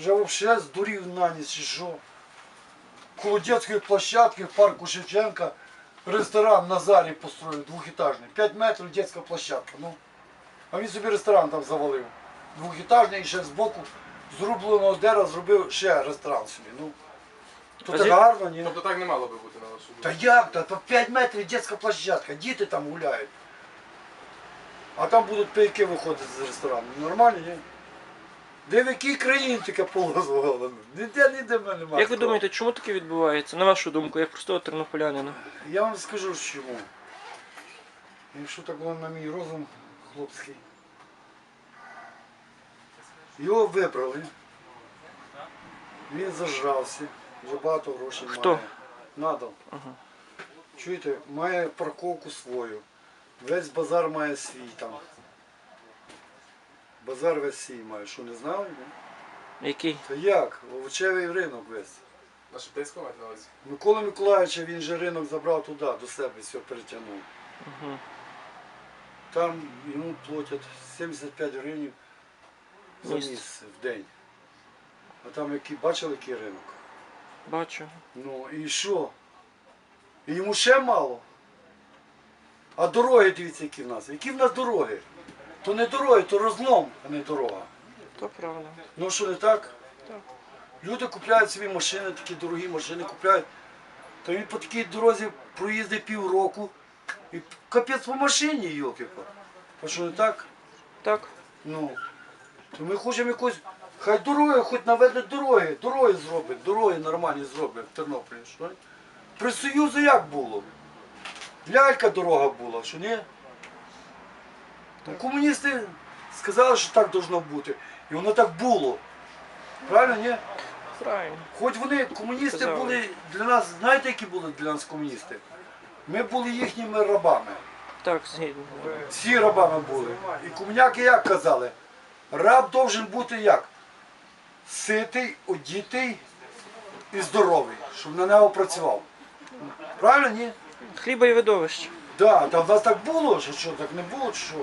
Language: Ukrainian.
Вже взагалі здурів на ніч, що. Коло дитячої площадки в парку Шевченка ресторан Назарій построїв двохетажний. 5 метрів дитяча площадка. Ну. А він собі ресторан там завалив. Двохетажний і ще збоку з рубленого дерева зробив ще ресторан собі. Ну. То А гарно, ні? Тобто так не мало би бути на думку. Та як то? То 5 метрів дитяча площадка, діти там гуляють. А там будуть пайки виходити з ресторану. Нормально, ні? Де в якій країні таке полозволено? Ніде ніде в мене немає. Як ви думаєте, чому таке відбувається? На вашу думку, як простого тернополянина? Я вам скажу чому. Якщо так воно на мій розум хлопський. Його вибрали. Він зажрався. Вже багато грошей Хто? має. Надал. Ага. Чуєте, має парковку свою. Весь базар має свій там. Базар весь свій має. Що не знали? ні? Який? Та як? Овочевий ринок весь. На Шептицькому маєте на увазі? Микола Миколаївича він же ринок забрав туди, до себе, все перетягнув. Угу. Там йому платять 75 гривень за Місце. місце в день. А там який, бачили, який ринок? Бачу. Ну і що? І йому ще мало. А дороги, дивіться, які в нас. Які в нас дороги? То не дороги, то розлом, а не дорога. То правда. Ну що не так? Так. Люди купляють собі машини, такі дорогі машини купляють. То він по такій дорозі проїздить півроку. І капець по машині, йолки А що не так? Так. Ну. То ми хочемо якось. Хай дороги, хоч наведуть дороги, дороги зроблять, дороги нормальні зроблять в Тернополі. Що? При Союзу як було? Лялька дорога була, що ні? Ну, комуністи сказали, що так должно бути. І воно так було. Правильно, ні? Правильно. Хоч вони, комуністи Сказали. були для нас, знаєте, які були для нас комуністи? Ми були їхніми рабами. Так, згідно. Всі рабами були. І комуняки як казали? Раб должен бути як? Ситий, одітий і здоровий, щоб на нього працював. Правильно, ні? Хліба і видовище. Да, та в нас так було, що, що так не було, чи що.